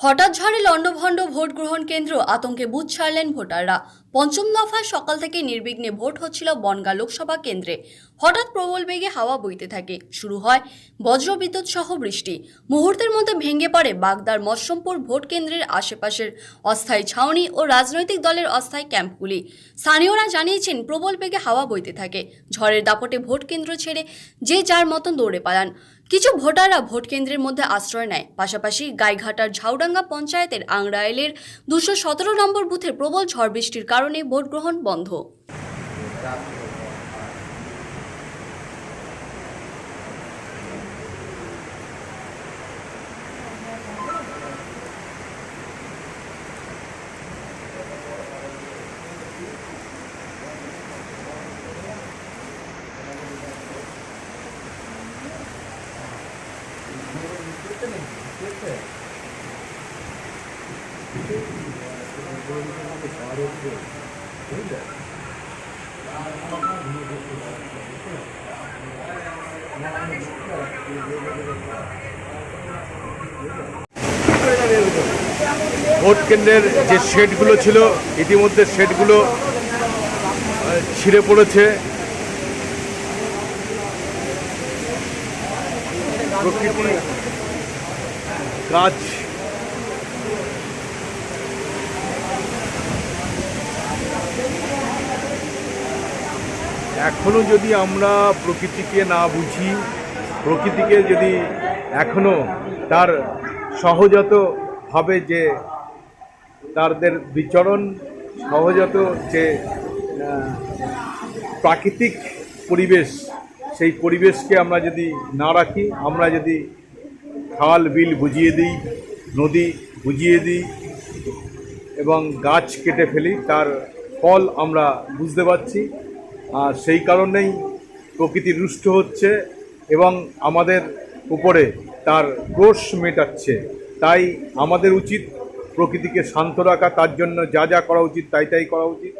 হঠাৎ ঝড়ে লণ্ডভণ্ড ভোট গ্রহণ কেন্দ্র আতঙ্কে বুথ ছাড়লেন ভোটাররা। পঞ্চম দফায় সকাল থেকে নির্বিঘ্নে ভোট হচ্ছিল বনগা লোকসভা কেন্দ্রে। হঠাৎ প্রবল বেগে হাওয়া বইতে থাকে। শুরু হয় বজ্রবিদ্যুৎ সহ বৃষ্টি। মুহূর্তের মধ্যে ভেঙে পড়ে বাগদার মৎস্যমপুর ভোট কেন্দ্রের আশেপাশের অস্থায়ী ছাউনি ও রাজনৈতিক দলের অস্থায়ী ক্যাম্পগুলি। স্থানীয়রা জানিয়েছেন, প্রবল বেগে হাওয়া বইতে থাকে। ঝড়ের দাপটে ভোট কেন্দ্র ছেড়ে যে যার মতন দৌড়ে পালান। কিছু ভোটাররা ভোট কেন্দ্রের মধ্যে আশ্রয় নেয়। পাশাপাশি গাইঘাটার ঝাউডাঙ্গা পঞ্চায়েতের আংরাইলের দুশো সতেরো নম্বর বুথের প্রবল ঝড় বৃষ্টির কারণে ভোট গ্রহণ বন্ধ। ভোট কেন্দ্রের যে শেডগুলো ছিল ইতিমধ্যে শেডগুলো ছিঁড়ে পড়েছে। প্রকৃতি গাছ। এখনও যদি আমরা প্রকৃতিকে না বুঝি, প্রকৃতিকে যদি এখনও তার সহজাতভাবে যে তাদের বিচরণ, সহজাত যে প্রাকৃতিক পরিবেশ, সেই পরিবেশকে আমরা যদি না রাখি, আমরা যদি খাল, বিল বুঝিয়ে দিই, নদী বুঝিয়ে দিই এবং গাছ কেটে ফেলি, তার ফল আমরা বুঝতে পারছি। আর সেই কারণেই প্রকৃতি রুষ্ট হচ্ছে এবং আমাদের উপরে তার ক্রোশ মেটাচ্ছে। তাই আমাদের উচিত প্রকৃতিকে শান্ত রাখা, তার জন্য যা যা করা উচিত, তাই তাই করা উচিত।